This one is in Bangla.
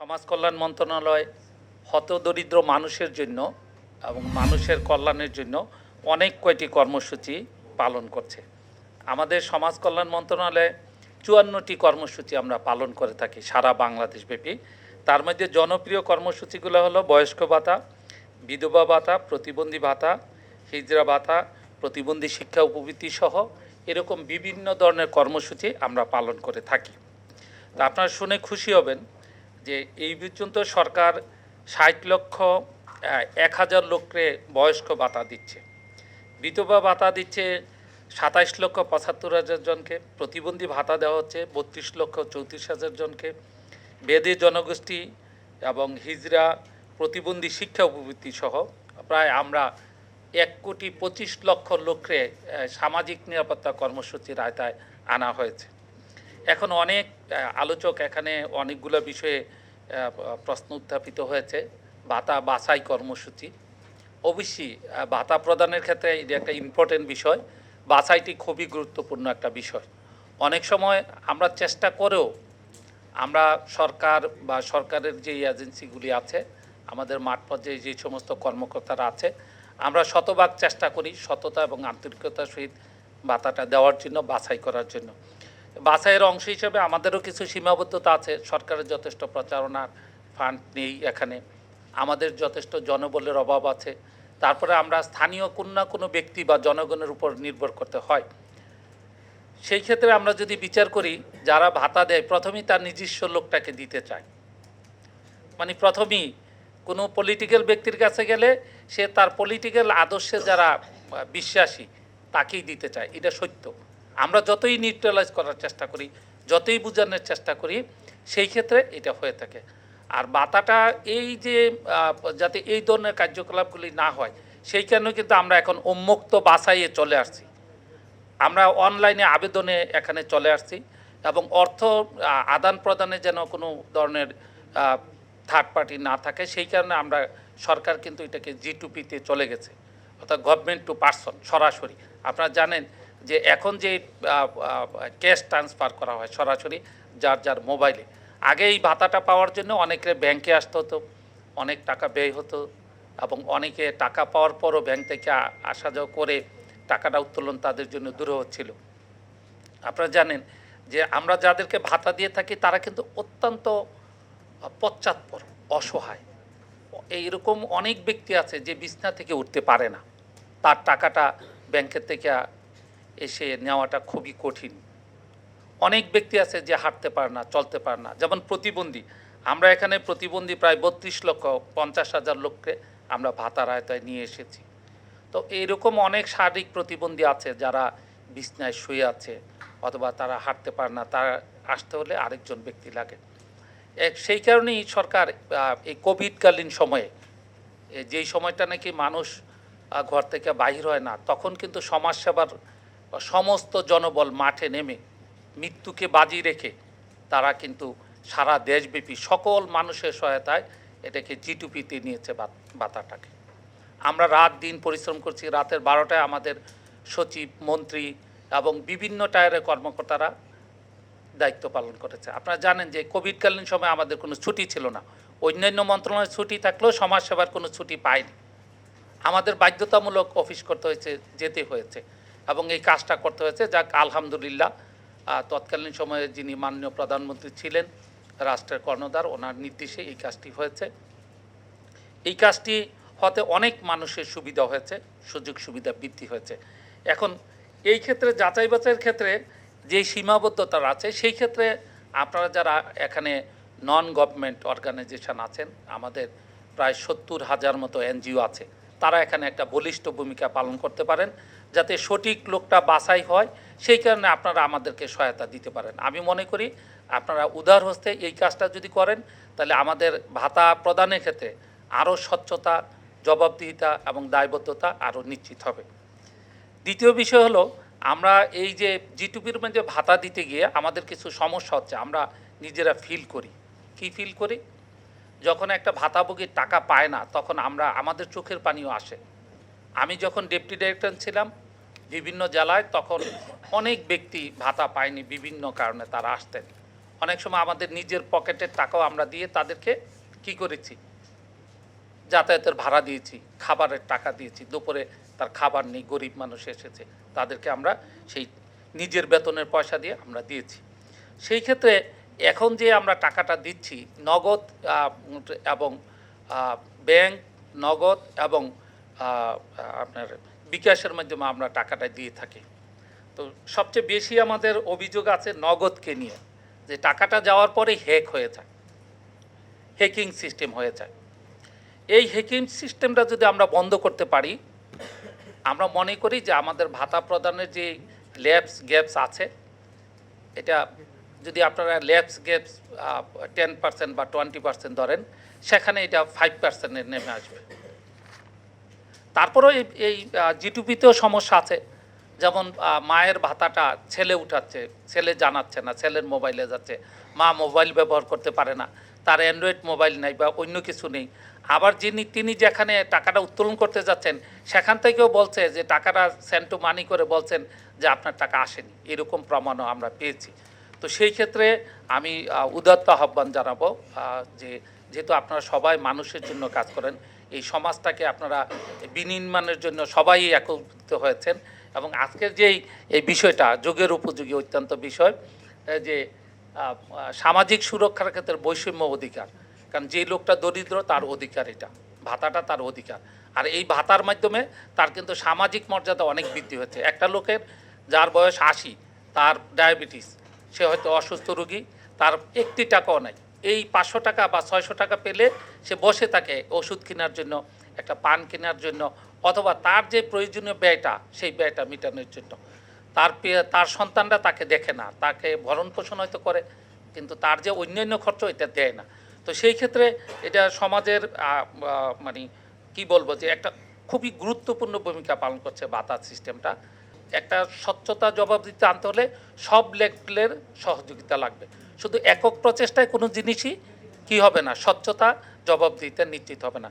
সমাজ কল্যাণ মন্ত্রণালয় হতদরিদ্র মানুষের জন্য এবং মানুষের কল্যাণের জন্য অনেক কয়টি কর্মসূচি পালন করছে। আমাদের সমাজ কল্যাণ মন্ত্রণালয়ে চুয়ান্নটি কর্মসূচি আমরা পালন করে থাকি সারা বাংলাদেশ ব্যাপী। তার মধ্যে জনপ্রিয় কর্মসূচিগুলো হলো বয়স্ক ভাতা, বিধবা ভাতা, প্রতিবন্ধী ভাতা, হিজড়া ভাতা, প্রতিবন্ধী শিক্ষা উপবৃত্তি সহ এরকম বিভিন্ন ধরনের কর্মসূচি আমরা পালন করে থাকি। তা আপনারা শুনে খুশি হবেন যে এই পর্যন্ত সরকার ষাট লক্ষ এক হাজার লোককে বয়স্ক ভাতা দিচ্ছে। বিধবা ভাতা দিচ্ছে সাতাইশ লক্ষ পঁচাত্তর হাজার জনকে, প্রতিবন্ধী ভাতা দেওয়া হচ্ছে বত্রিশ লক্ষ চৌত্রিশ হাজার জনকে। বেদে জনগোষ্ঠী এবং হিজড়া, প্রতিবন্ধী শিক্ষা উপবৃত্তি সহ প্রায় আমরা এক কোটি পঁচিশ লক্ষ লোককে সামাজিক নিরাপত্তা কর্মসূচির আয়তায় আনা হয়েছে। এখন অনেক আলোচক এখানে অনেকগুলো বিষয়ে প্রশ্ন উত্থাপিত হয়েছে। ভাতা বাছাই কর্মসূচি। অবশ্যই ভাতা প্রদানের ক্ষেত্রে এটা একটা ইম্পর্টেন্ট বিষয়। বাছাইটি খুবই গুরুত্বপূর্ণ একটা বিষয়। অনেক সময় আমরা চেষ্টা করেও আমরা সরকার বা সরকারের যে এজেন্সিগুলি আছে, আমাদের মাঠ পর্যায়ে যে সমস্ত কর্মকর্তারা আছে, আমরা শতভাগ চেষ্টা করি সততা এবং আন্তরিকতার সহিত ভাতাটা দেওয়ার জন্য, বাছাই করার জন্য। বাছাইয়ের অংশ হিসেবে আমাদেরও কিছু সীমাবদ্ধতা আছে। সরকারের যথেষ্ট প্রচারণার ফান্ড নেই এখানে। আমাদের যথেষ্ট জনবলের অভাব আছে। তারপরে আমরা স্থানীয় কোনো না কোনো ব্যক্তি বা জনগণের উপর নির্ভর করতে হয়। সেই ক্ষেত্রে আমরা যদি বিচার করি, যারা ভাতা দেয়, প্রথমেই তার নিজস্ব লোকটাকে দিতে চায়। মানে প্রথমেই কোনো পলিটিক্যাল ব্যক্তির কাছে গেলে সে তার পলিটিক্যাল আদর্শে যারা বিশ্বাসী, তাকেই দিতে চায়। এটা সত্য। আমরা যতই নিউট্রালাইজ করার চেষ্টা করি, যতই বোঝানোর চেষ্টা করি, সেই ক্ষেত্রে এটা হয়ে থাকে। আর বাতাটা এই যে যাতে এই ধরনের কার্যকলাপগুলি না হয়, সেই কারণে কিন্তু আমরা এখন উন্মুক্ত বাসাইয়ে চলে আসছি। আমরা অনলাইনে আবেদনে এখানে চলে আসছি এবং অর্থ আদান প্রদানে যেন কোনো ধরনের থার্ড পার্টি না থাকে, সেই কারণে আমরা সরকার কিন্তু এটাকে জি টুপিতে চলে গেছে। অর্থাৎ গভর্নমেন্ট টু পার্সন সরাসরি। আপনারা জানেন যে এখন যে ক্যাশ ট্রান্সফার করা হয় সরাসরি যার যার মোবাইলে। আগে এই ভাতাটা পাওয়ার জন্য অনেকে ব্যাংকে আসতে হতো, অনেক টাকা ব্যয় হতো এবং অনেকে টাকা পাওয়ার পরও ব্যাংক থেকে আসা যাওয়া করে টাকাটা উত্তোলন তাদের জন্য দূর হচ্ছিল। আপনারা জানেন যে আমরা যাদেরকে ভাতা দিয়ে থাকি তারা কিন্তু অত্যন্ত পশ্চাৎপর, অসহায়। এইরকম অনেক ব্যক্তি আছে যে বিছনা থেকে উঠতে পারে না। তার টাকাটা ব্যাংকের থেকে এসে নেওয়াটা খুবই কঠিন। অনেক ব্যক্তি আছে যে হাঁটতে পারে না, চলতে পারে না। যেমন প্রতিবন্ধী, আমরা এখানে প্রতিবন্ধী প্রায় বত্রিশ লক্ষ, পঞ্চাশ হাজার লোককে আমরা ভাতার আয়তায় নিয়ে এসেছি। তো এইরকম অনেক শারীরিক প্রতিবন্ধী আছে যারা বিছনায় শুয়ে আছে অথবা তারা হাঁটতে পারে না, তারা আসতে হলে আরেকজন ব্যক্তি লাগে। এক, সেই কারণেই সরকার এই কোভিডকালীন সময়ে যেই সময়টা নাকি মানুষ ঘর থেকে বাহির হয় না, তখন কিন্তু সমাজসেবার সমস্ত জনবল মাঠে নেমে মৃত্যুকে বাজি রেখে তারা কিন্তু সারা দেশব্যাপী সকল মানুষের সহায়তায় এটাকে জিটুপিতে নিয়েছে বাত- বাতাটাকে। আমরা রাত দিন পরিশ্রম করছি। রাতের বারোটায় আমাদের সচিব, মন্ত্রী এবং বিভিন্ন টায়ারের কর্মকর্তারা দায়িত্ব পালন করেছে। আপনারা জানেন যে কোভিডকালীন সময় আমাদের কোনো ছুটি ছিল না। অন্যান্য মন্ত্রণালয়ের ছুটি থাকলেও সমাজসেবার কোনো ছুটি পায়নি। আমাদের বাধ্যতামূলক অফিস করতে হয়েছে, যেতে হয়েছে। এবং এই কাজটা করতে হয়েছে। যাক, আলহামদুলিল্লাহ। তৎকালীন সময়ে যিনি মাননীয় প্রধানমন্ত্রী ছিলেন, রাষ্ট্রের কর্ণধার, ওনার নির্দেশে এই কাজটি হয়েছে। এই কাজটি হতে অনেক মানুষের সুবিধা হয়েছে, সুযোগ সুবিধা বৃদ্ধি হয়েছে। এখন এই ক্ষেত্রে, যাচাই বাছাইয়ের ক্ষেত্রে যেই সীমাবদ্ধতা আছে, সেই ক্ষেত্রে আপনারা যারা এখানে নন গভর্নমেন্ট অর্গানাইজেশন আছেন, আমাদের প্রায় সত্তর হাজার মতো এনজিও আছে, তারা এখানে একটা বলিষ্ঠ ভূমিকা পালন করতে পারেন। যাতে সঠিক লোকটা বাছাই হয়, সেই কারণে আপনারা আমাদেরকে সহায়তা দিতে পারেন। আমি মনে করি আপনারা উদার হস্তে এই কাজটা যদি করেন, তাহলে আমাদের ভাতা প্রদানের ক্ষেত্রে আরও স্বচ্ছতা, জবাবদিহিতা এবং দায়বদ্ধতা আরও নিশ্চিত হবে। দ্বিতীয় বিষয় হলো, আমরা এই যে জিটুপির মধ্যে ভাতা দিতে গিয়ে আমাদের কিছু সমস্যা হচ্ছে, আমরা নিজেরা ফিল করি। কি ফিল করি? যখন একটা ভাতাভোগীর টাকা পায় না, তখন আমরা, আমাদের চোখের পানিও আসে। আমি যখন ডেপুটি ডাইরেক্টর ছিলাম বিভিন্ন জেলায় তখন অনেক ব্যক্তি ভাতা পায়নি, বিভিন্ন কারণে তারা আসতেন। অনেক সময় আমাদের নিজের পকেটের টাকাও আমরা দিয়ে তাদেরকে কি করেছি? যাতায়াতের ভাড়া দিয়েছি, খাবারের টাকা দিয়েছি, দুপুরে তার খাবার নেই, গরিব মানুষ এসেছে, তাদেরকে আমরা সেই নিজের বেতনের পয়সা দিয়ে আমরা দিয়েছি। সেই ক্ষেত্রে এখন যে আমরা টাকাটা দিচ্ছি, নগদ এবং ব্যাংক, নগদ এবং আপনার বিকাশের মাধ্যমে আমরা টাকাটা দিয়ে থাকি। তো সবচেয়ে বেশি আমাদের অভিযোগ আছে নগদকে নিয়ে, যে টাকাটা যাওয়ার পরেই হ্যাক হয়ে যায়, হ্যাকিং সিস্টেম হয়ে যায়। এই হ্যাকিং সিস্টেমটা যদি আমরা বন্ধ করতে পারি, আমরা মনে করি যে আমাদের ভাতা প্রদানের যে ল্যাবস গ্যাপস আছে, এটা যদি আপনারা ল্যাবস গ্যাপস টেন পার্সেন্ট বা টোয়েন্টি পার্সেন্ট ধরেন, সেখানে এটা ফাইভ পার্সেন্টে নেমে আসবে। তারপরেও এই এই জিটুপিতেও সমস্যা আছে। যেমন মায়ের ভাতাটা ছেলে উঠাচ্ছে, ছেলে জানাচ্ছে না, ছেলের মোবাইলে যাচ্ছে, মা মোবাইল ব্যবহার করতে পারে না, তার অ্যান্ড্রয়েড মোবাইল নেই বা অন্য কিছু নেই। আবার যিনি, তিনি যেখানে টাকাটা উত্তোলন করতে যাচ্ছেন, সেখান থেকেও বলছে যে টাকাটা সেন্টু মানি করে বলছেন যে আপনার টাকা আসেনি। এরকম প্রমাণও আমরা পেয়েছি। তো সেই ক্ষেত্রে আমি উদাত্ত আহ্বান জানাব যে, যেহেতু আপনারা সবাই মানুষের জন্য কাজ করেন এই সমাজটাকে আপনারা বিনির্মাণের জন্য সবাই একত্রিত হয়েছেন এবং আজকের যেই এই বিষয়টা, যুগের উপযোগী অত্যন্ত বিষয় যে সামাজিক সুরক্ষার ক্ষেত্রে বৈষম্য অধিকার। কারণ যে লোকটা দরিদ্র তার অধিকার এটা, ভাতাটা তার অধিকার। আর এই ভাতার মাধ্যমে তার কিন্তু সামাজিক মর্যাদা অনেক বৃদ্ধি হচ্ছে একটা লোকের যার বয়স আশি, তার ডায়াবেটিস, সে হয়তো অসুস্থ রোগী, তার একটি টাকাও নাই। এই পাঁচশো টাকা বা ছয়শো টাকা পেলে সে বসে থাকে ওষুধ কেনার জন্য, একটা পান কেনার জন্য, অথবা তার যে প্রয়োজনীয় ব্যয়টা, সেই ব্যয়টা মেটানোর জন্য। তার তার সন্তানরা তাকে দেখে না, তাকে ভরণ পোষণ হয়তো করে, কিন্তু তার যে অন্যান্য খরচ এটা দেয় না। তো সেই ক্ষেত্রে এটা সমাজের মানে কি বলব যে একটা খুবই গুরুত্বপূর্ণ ভূমিকা পালন করছে বাতাস সিস্টেমটা। একটা স্বচ্ছতা জবাব দিতে আনতে হলে সব লেভেলের সহযোগিতা লাগবে। শুধু একক প্রচেষ্টায় কোনো জিনিসই কি হবে না? স্বচ্ছতা জবাব দিতে নিশ্চিত হবে না।